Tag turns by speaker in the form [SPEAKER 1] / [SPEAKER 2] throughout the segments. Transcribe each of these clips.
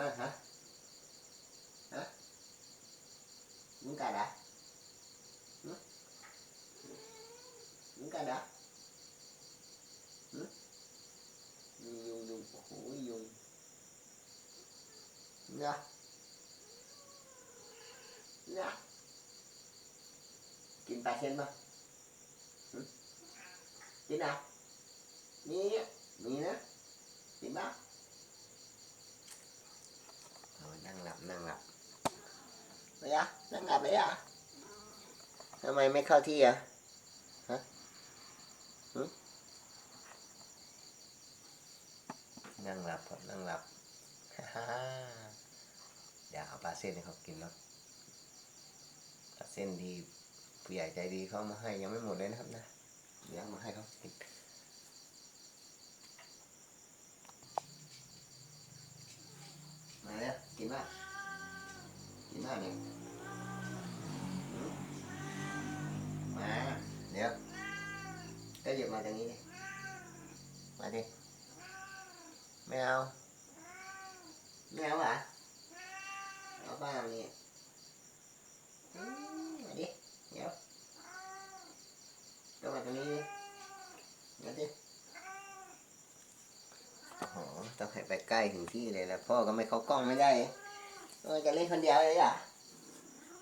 [SPEAKER 1] มากฮะฮะมึงกัดอะหึมึงกัดอะหึมียุงยุงโอ้โหยุงเนี่ยเนี่ยกินปลาเช่นปะหึกินอะมีมีนะกินปะ Rồi đang lặp đang lặp Đấy à? Đang lặp đấy à? Sao mày mới khao thi à? Hả? Hử? Đang lặp ครับนั่งหลับอย่าเอาปลาเส้นให้เขากินเนาะปลาเส้นดีผู้ใหญ่ใจดีเขาเอามาให้ยังไม่หมดเลยนะครับนะเดี๋ยวเอามาให้เขากิน มา แล้วกินมากกินมาเนี่ยมาเดี๋ยวก็หยิบมาตรงนี้ดิมาดิไม่เอาไม่เอาหรอะเอาบ้างนี่มาดิเดี๋ยวก็มาตรงนี้ดิมาดิโอ้โหต้องให้ไปใกล้ถึงที่เลยแล้วพ่อก็ไม่เข้ากล้องไม่ได้ จะเล่นคนเดียวเลยอะ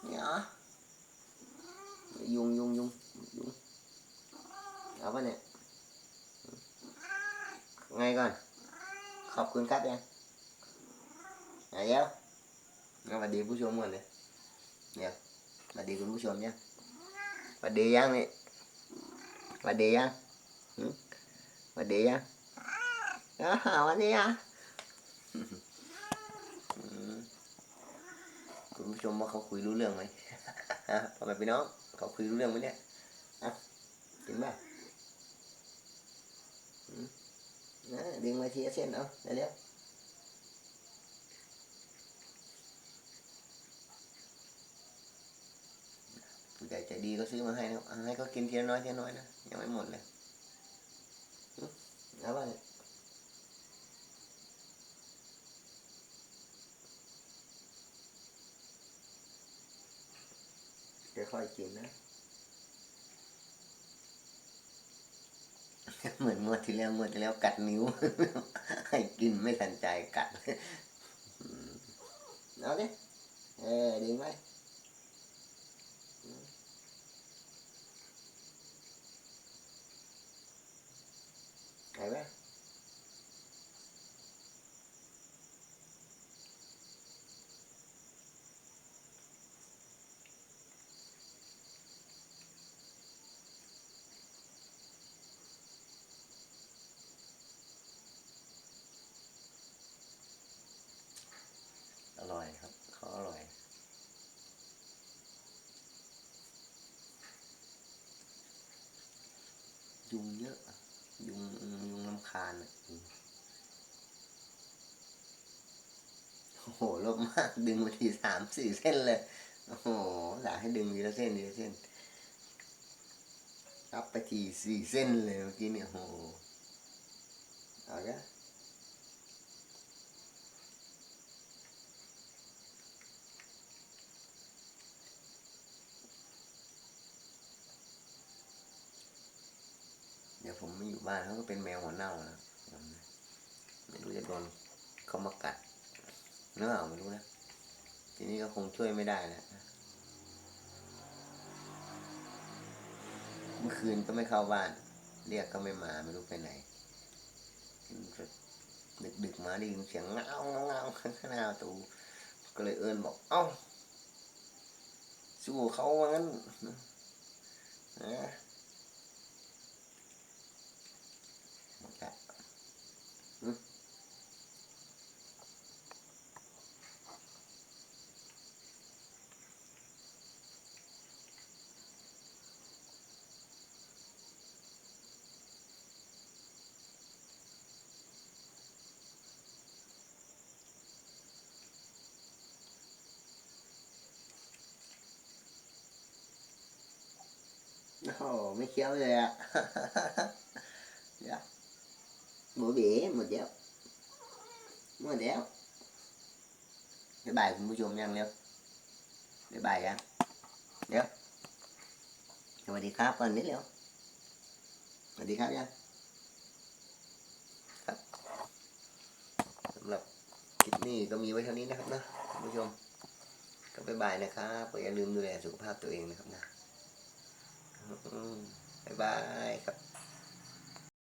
[SPEAKER 1] เนี่ยเหรอยุงยุงยุงยุงเอาปะเนี่ยไงก่อน ขอบคุณครับยังไหนเดี๋ยวสวัสดีผู้ชมก่อนเลยเดี๋ยวสวัสดีคุณผู้ชมยังสวัสดียังนี่สวัสดียังสวัสดียังอ่าวันนี้อะอืมคุณ ผู้ชมว่าเขาคุยรู้เรื่องไหมฮะพ่อแม่พี่น้องเขาคุยรู้เรื่องไหมเนี่ยอะกินไหมนะดึงมาทีเส้นเอาเร็วผู้ใหญ่ใจดีก็ซื้อมาให้นะให้เขากินทีละน้อยทีละน้อยนะยังไม่หมดเลยอืมเอาว่า ค่อยๆกินนะ เหมือนงวดที่แล้วงวดที่แล้วกัดนิ้ว ให้กินไม่ทันใจกัด เอาดิเออดีไหมไหนไหม อร่อยครับเขาอร่อย ยุงเยอะ ยุงยุงลำคาญอะโอ้โหลบมาก ดึงมาทีสามสี่เส้นเลย โอ้โหหลาให้ดึงทีละเส้นทีละเส้นรับไปทีสี่เส้นเลยเมื่อกี้เนี่ยโอ้โหเอาละ เดี๋ยวผมไม่อยู่บ้านเขาก็เป็นแมวหัวเน่านะไม่รู้จะโดนเขามากัดเนื้อเอาไม่รู้นะทีนี้ก็คงช่วยไม่ได้แล้วเมื่อคืนก็ไม่เข้าบ้าน เรียกก็ไม่มาไม่รู้ไปไหนดึกดึกมาได้ยินเสียงเงาเงาเงาข้างหน้าตู ก็เลยเอิญบอก เอ้าสู้เขาว่างั้นนะ โอ้ไม่เคี้ยวเลยอะเดี๋ยว bữa bể một đéo một đéo บ๊ายบายคุณผู้ชมยังเร็วบ๊ายบายยังเดี๋ยวสวัสดีครับก่อนนิดเร็วสวัสดีครับยังครับสำหรับคลิปนี้ก็มีไว้เท่านี้นะครับนะคุณผู้ชมก็บ๊ายบายนะครับอย่าลืมดูแลสุขภาพตัวเองนะครับนะ บ๊ายบายครับ